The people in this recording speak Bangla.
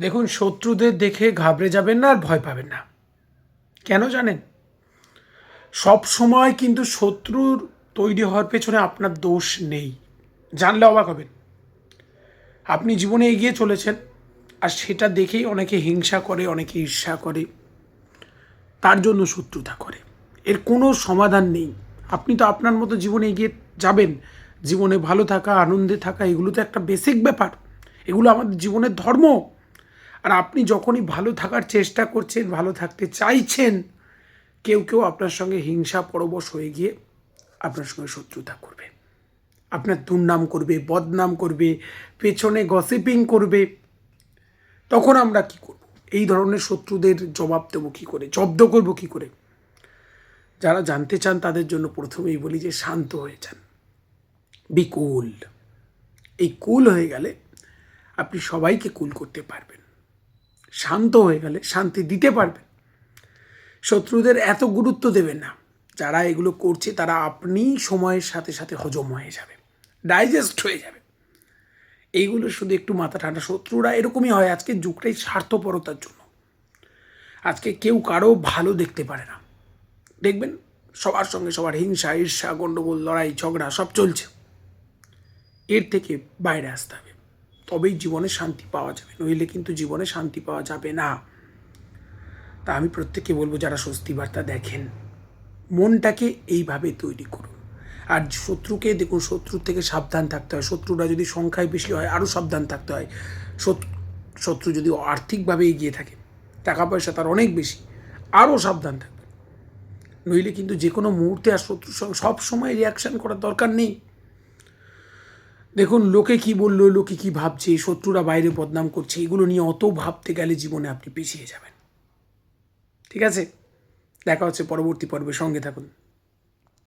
দেখুন, শত্রুদের দেখে ঘাবড়ে যাবেন না আর ভয় পাবেন না। কেন জানেন? সব সময় কিন্তু শত্রুর তৈরি হওয়ার পেছনে আপনার দোষ নেই। জানলে অবাক হবেন। আপনি জীবনে এগিয়ে চলেছেন আর সেটা দেখেই অনেকে হিংসা করে, অনেকে ঈর্ষা করে। তার জন্য শত্রুতা করে। এর কোনো সমাধান নেই। আপনি তো আপনার মতো জীবনে এগিয়ে যাবেন। জীবনে ভালো থাকা, আনন্দে থাকা, এগুলো তো একটা বেসিক ব্যাপার। এগুলো আমাদের জীবনের ধর্ম। আর আপনি যখনই ভালো থাকার চেষ্টা করছেন, ভালো থাকতে চাইছেন, কেউ কেউ আপনার সঙ্গে হিংসা, পরবশ হয়ে গিয়ে আপনার সঙ্গে শত্রুতা করবে। আপনার দুর্নাম করবে, বদনাম করবে, পেছনে গসিপিং করবে। তখন আমরা কি করব? এই ধরনের শত্রুদের জবাব দেবো কী করে? জব্দ করব কী করে? যারা জানতে চান, তাদের জন্য প্রথমেই বলি যে শান্ত হয়ে যান। বি কুল এই কুল হয়ে গেলে আপনি সবাইকে কুল করতে পারবেন। শান্ত হয়ে গেলে, শান্তি দিতে পারবেন শত্রুদের এত গুরুত্ব দেবেন না। যারা এগুলো করছে, তারা আপনি সময়ের সাথে সাথে হজম হয়ে যাবে ডাইজেস্ট হয়ে যাবে। এইগুলো শুধু একটু মাথা ঠান্ডা। শত্রুরা এরকমই হয় আজকে যুগটাই স্বার্থপরতার জন্য। আজকে কেউ কারও ভালো দেখতে পারে না। দেখবেন, সবার সঙ্গে সবার হিংসা, ঈর্ষা গণ্ডগোল লড়াই, ঝগড়া সব চলছে। এর থেকে বাইরে আসতে হবে। তবেই জীবনে শান্তি পাওয়া যাবে, নইলে কিন্তু জীবনে শান্তি পাওয়া যাবে না। তা আমি প্রত্যেককে বলব, যারা স্বস্তি বার্তা দেখেন, মনটাকে এইভাবে তৈরি করুন। আর শত্রুকে দেখুন, শত্রুর থেকে সাবধান থাকতে হয়। শত্রুরা যদি সংখ্যায় বেশি হয়, আরও সাবধান থাকতে হয়। শত্রু যদি আর্থিকভাবে এগিয়ে থাকে টাকা পয়সা তার অনেক বেশি, আরও সাবধান থাকবে নইলে কিন্তু যে কোনো মুহূর্তে আর শত্রুর সঙ্গে সব সময় রিয়াকশান করার দরকার নেই। দেখুন, লোকে কি বলল, লোকে কি ভাবছে, শত্রুরা বাইরে বদনাম করছে, এগুলো নিয়ে অত ভাবতে গেলে জীবনে আপনি পিছিয়ে যাবেন। ঠিক আছে? দেখা হচ্ছে পরবর্তী পর্বে, সঙ্গে থাকুন।